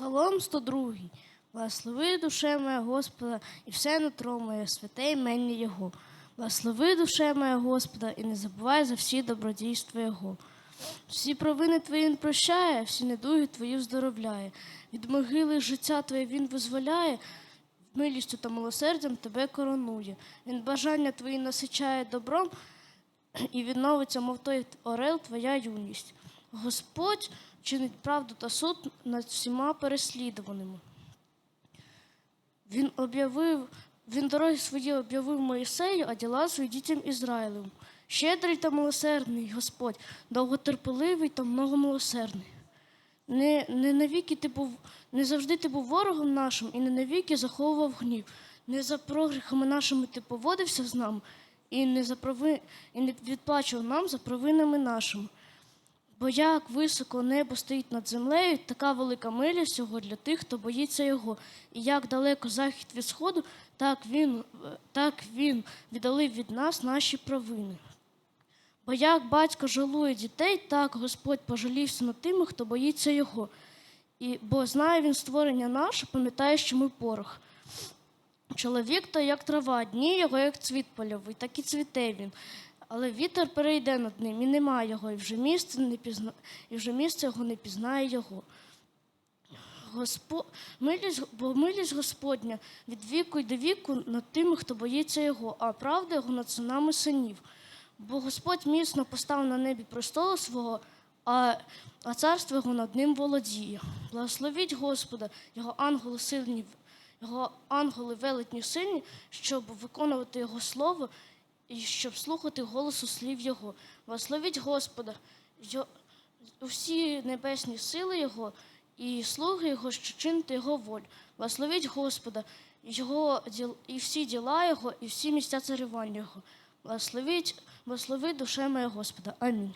Псалом 102. Благослови душе моя Господа, і все нутро моє, святе імення Його. Благослови душе моя Господа, і не забувай за всі добродійства Його. Всі провини твої він прощає, всі недуги твої вздоровляє. Від могили життя твоє він визволяє, милістю та милосердям тебе коронує. Він бажання твої насичає добром, і відновиться, мов той орел, твоя юність. Господь чинить правду та суд над всіма переслідуваними. Він об'явив, він дороги свої об'явив Моїсею, а діла свої дітям Ізраїлеву. Щедрий та милосердний Господь, довготерпеливий та многомилосердний. Не, не навіки ти був, не завжди ти був ворогом нашим, і не навіки заховував гнів. Не за прогріхами нашими ти поводився з нами, і не, за прови, і не відплачував нам за провинами нашими. Бо як високо небо стоїть над землею, така велика милість його для тих, хто боїться його. І як далеко захід від сходу, так він, так він віддалив від нас наші провини. Бо як батько жалує дітей, так Господь пожалівся над тими, хто боїться його. І, бо знає він створення наше, пам'ятає, що ми порох. Чоловік то як трава, дні його як цвіт польовий, так і цвіте він. Але вітер перейде над ним, і немає його, і вже місце не пізна... і вже місце його не пізнає його. Госпо... Милість... Бо милість Господня від віку й до віку над тими, хто боїться його, а правда його над синами синів. Бо Господь міцно поставив на небі престолу свого, а, а царство його над ним володіє. Благословіть Господа, його ангели сильні, його ангели велетні сильні, щоб виконувати Його слово і щоб слухати голосу слів Його. Благословіть Господа, усі небесні сили Його і слуги Його, що чинити Його волю. Благословіть Господа, його і всі діла Його, і всі місця царювання Його. Благословіть, благослови душе моя Господа. Амінь.